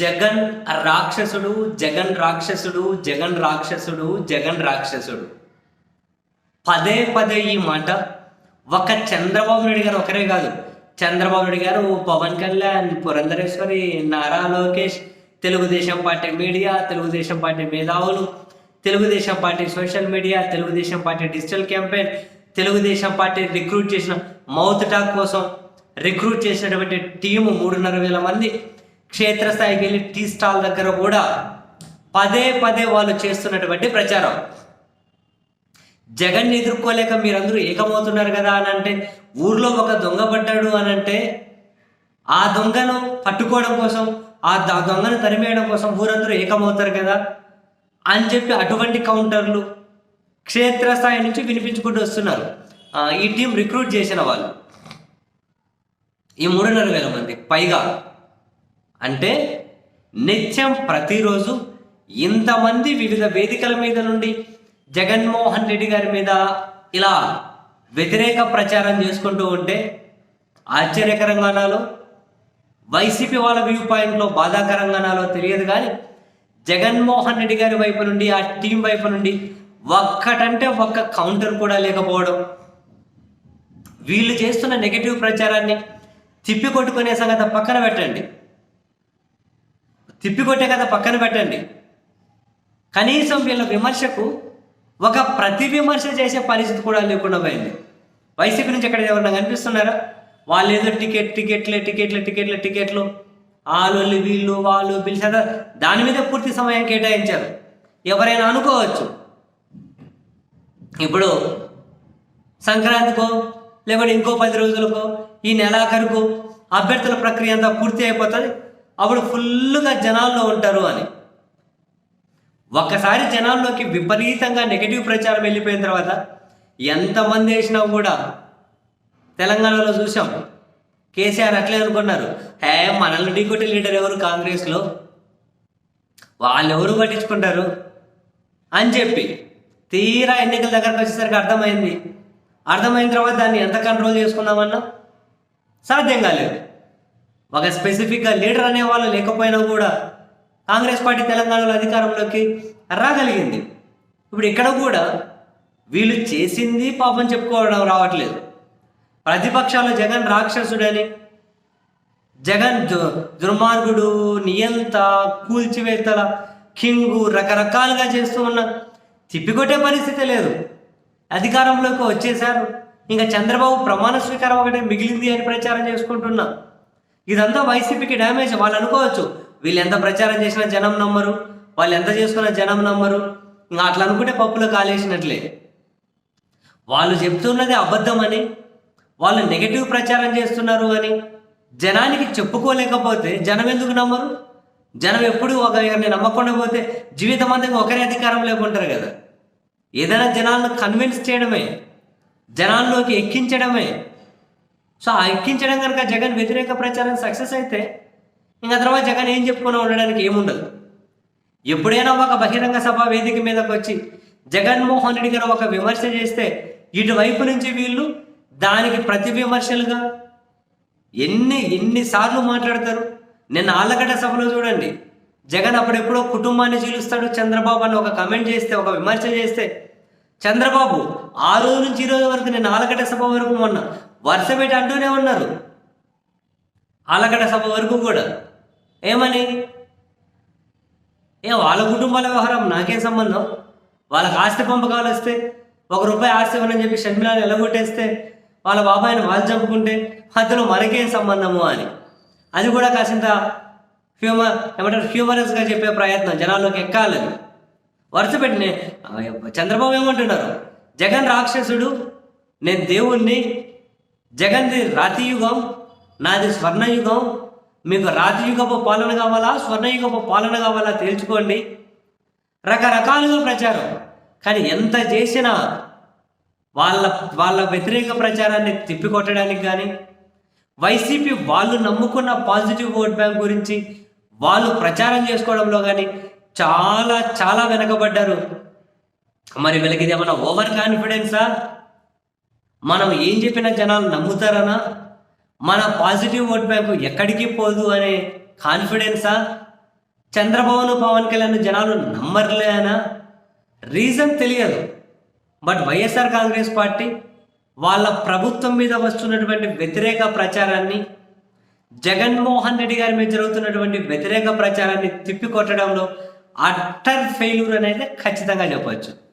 జగన్ రాక్షసుడు జగన్ రాక్షసుడు జగన్ రాక్షసుడు జగన్ రాక్షసుడు. పదే పదే ఈ మాట. ఒక చంద్రబాబు నాయుడు గారు ఒకరే కాదు. చంద్రబాబు నాయుడు గారు Pawan Kalyan Purandeswari Nara Lokesh Telugu Desam party media Telugu Desam party మేధావులు Telugu Desam party social media Telugu Desam party digital campaign Telugu Desam party recruit చేసిన మౌత్ టాక్ కోసం రిక్రూట్ చేసినటువంటి టీము మూడున్నర వేల మంది. క్షేత్రస్థాయికి వెళ్ళి టీ స్టాల్ దగ్గర కూడా పదే పదే వాళ్ళు చేస్తున్నటువంటి ప్రచారం. జగన్ ఎదుర్కోలేక మీరందరూ ఏకమవుతున్నారు కదా అని అంటే ఊర్లో ఒక దొంగ పడ్డాడు అని అంటే ఆ దొంగను పట్టుకోవడం కోసం ఆ దొంగను తరిమేయడం కోసం ఊరందరూ ఏకమవుతారు కదా అని చెప్పి అటువంటి కౌంటర్లు క్షేత్రస్థాయి నుంచి వినిపించుకుంటూ వస్తున్నారు. ఈ టీం రిక్రూట్ చేసిన వాళ్ళు. ఈ మూడున్నర వేల మంది. పైగా అంటే నిత్యం ప్రతిరోజు ఇంతమంది వివిధ వేదికల మీద నుండి జగన్మోహన్ రెడ్డి గారి మీద ఇలా వ్యతిరేక ప్రచారం చేసుకుంటూ ఉంటే ఆశ్చర్యకరంగానాలో వైసీపీ వాళ్ళ వ్యూ పాయింట్లో బాధాకరంగా అనాలో తెలియదు కానీ జగన్మోహన్ రెడ్డి గారి వైపు నుండి ఆ టీం వైపు నుండి ఒక్కటంటే ఒక్క కౌంటర్ కూడా లేకపోవడం వీళ్ళు చేస్తున్న నెగటివ్ ప్రచారాన్ని తిప్పి కొట్టుకునే సంగతి పక్కన పెట్టండి. తిప్పికొట్టే కదా పక్కన పెట్టండి. కనీసం వీళ్ళ విమర్శకు ఒక ప్రతి విమర్శ చేసే పరిస్థితి కూడా లేకుండా పోయింది. వైసీపీ నుంచి ఎక్కడ ఎవరన్నా కనిపిస్తున్నారా? వాళ్ళు ఏదో టికెట్ టికెట్లే టికెట్లే టికెట్లే టికెట్లు. వాళ్ళు వీళ్ళు వాళ్ళు పిలిచారు దాని మీద పూర్తి సమయం కేటాయించారు. ఎవరైనా అనుకోవచ్చు. ఇప్పుడు సంక్రాంతికో లేకపోతే ఇంకో పది రోజులకో ఈ నెలాఖరుకు అభ్యర్థుల ప్రక్రియ అంతా పూర్తి అయిపోతుంది. అప్పుడు ఫుల్గా జనాల్లో ఉంటారు అని. ఒక్కసారి జనాల్లోకి విపరీతంగా నెగిటివ్ ప్రచారం వెళ్ళిపోయిన తర్వాత ఎంతమంది వేసినా కూడా తెలంగాణలో చూసాం. కేసీఆర్ అట్లే అనుకున్నారు. హే మనల్ని ఢీకొట్టే లీడర్ ఎవరు కాంగ్రెస్లో? వాళ్ళు ఎవరు పట్టించుకుంటారు? అని చెప్పి తీరా ఎన్నికల దగ్గరకు వచ్చేసరికి అర్థమైంది. అర్థమైన తర్వాత దాన్ని ఎంత కంట్రోల్ చేసుకున్నామన్నా సాధ్యం కాలేదు. ఒక స్పెసిఫిక్గా లీడర్ అనే వాళ్ళు లేకపోయినా కూడా కాంగ్రెస్ పార్టీ తెలంగాణలో అధికారంలోకి రాగలిగింది. ఇప్పుడు ఇక్కడ కూడా వీళ్ళు చేసింది పాపం చెప్పుకోవడం రావట్లేదు. ప్రతిపక్షాలు జగన్ రాక్షసుడని జగన్ దు- దుర్మార్గుడు నియంత కూల్చివేతల కింగు రకరకాలుగా చేస్తూ ఉన్న తిప్పికొట్టే పరిస్థితి లేదు. అధికారంలోకి వచ్చేశారు. ఇంకా చంద్రబాబు ప్రమాణ స్వీకారం ఒకటే మిగిలింది అని ప్రచారం చేసుకుంటున్నా. ఇదంతా వైసీపీకి డ్యామేజ్ వాళ్ళు అనుకోవచ్చు వీళ్ళు ఎంత ప్రచారం చేసినా జనం నమ్మరు వాళ్ళు ఎంత చేసుకున్నా జనం నమ్మరు. అట్లా అనుకుంటే పప్పులో కాలేసినట్లే. వాళ్ళు చెప్తున్నది అబద్ధం అని వాళ్ళు నెగటివ్ ప్రచారం చేస్తున్నారు అని జనానికి చెప్పుకోలేకపోతే జనం ఎందుకు నమ్మరు? జనం ఎప్పుడు ఒకరిని నమ్మకుండా పోతే జీవితం అంతా ఒకరి అధికారం లేకుంటారు కదా. ఏదైనా జనాలను కన్విన్స్ చేయడమే జనాల్లోకి ఎక్కించడమే సో ఆ ఎక్కించడం కనుక జగన్ వ్యతిరేక ప్రచారం సక్సెస్ అయితే ఇంకా తర్వాత జగన్ ఏం చెప్పుకుని ఉండడానికి ఏముండదు. ఎప్పుడైనా ఒక బహిరంగ సభ వేదిక మీదకి వచ్చి జగన్మోహన్ రెడ్డి గారు ఒక విమర్శ చేస్తే ఇటువైపు నుంచి వీళ్ళు దానికి ప్రతి విమర్శలుగా ఎన్ని ఎన్నిసార్లు మాట్లాడతారు? నిన్న ఆళ్ళగడ్డ సభలో చూడండి. జగన్ అప్పుడెప్పుడో కుటుంబాన్ని చీలుస్తాడు చంద్రబాబు అని ఒక కమెంట్ చేస్తే ఒక విమర్శ చేస్తే చంద్రబాబు ఆ రోజు నుంచి ఈ రోజు వరకు నేను ఆలగడ్డ సభ వరకు మొన్న వరుస పెట్టి అంటూనే ఉన్నారు. ఆలగడ్డ సభ వరకు కూడా. ఏమని? ఏ వాళ్ళ కుటుంబాల వ్యవహారం నాకేం సంబంధం? వాళ్ళకి ఆస్తి పంపకాలు వస్తే ఒక రూపాయి ఆస్తి ఇవ్వనని చెప్పి షర్మిలాని ఎలగొట్టేస్తే వాళ్ళ బాబాయిని వాళ్ళు చంపుకుంటే అతను మనకేం సంబంధము అని. అది కూడా కాసింత హ్యూమర్ ఏమంటారు హ్యూమరస్గా చెప్పే ప్రయత్నం జనాల్లోకి ఎక్కాలని. వరుస పెట్టిన చంద్రబాబు ఏమంటున్నారు? జగన్ రాక్షసుడు నేను దేవుణ్ణి జగన్ది రాతియుగం నాది స్వర్ణయుగం. మీకు రాతియుగపు పాలన కావాలా స్వర్ణయుగపు పాలన కావాలా తేల్చుకోండి. రకరకాలుగా ప్రచారం. కానీ ఎంత చేసినా వాళ్ళ వాళ్ళ వ్యతిరేక ప్రచారాన్ని తిప్పికొట్టడానికి కానీ వైసీపీ వాళ్ళు నమ్ముకున్న పాజిటివ్ ఓట్ బ్యాంక్ గురించి వాళ్ళు ప్రచారం చేసుకోవడంలో కానీ చాలా చాలా వెనకబడ్డారు. మరి వీళ్ళకి ఇది ఏమైనా ఓవర్ కాన్ఫిడెన్సా? మనం ఏం చెప్పినా జనాలు నమ్ముతారనా? మన పాజిటివ్ ఓట్ బ్యాంకు ఎక్కడికి పోదు అనే కాన్ఫిడెన్సా? చంద్రబాబును పవన్ కళ్యాణ్ జనాలు నమ్మర్లేనా? రీజన్ తెలియదు. బట్ వైఎస్ఆర్ కాంగ్రెస్ పార్టీ వాళ్ళ ప్రభుత్వం మీద వస్తున్నటువంటి వ్యతిరేక ప్రచారాన్ని జగన్మోహన్ రెడ్డి గారి మీద జరుగుతున్నటువంటి వ్యతిరేక ప్రచారాన్ని తిప్పికొట్టడంలో అట్టర్ ఫెయిల్యూర్ అనేది ఖచ్చితంగా చెప్పవచ్చు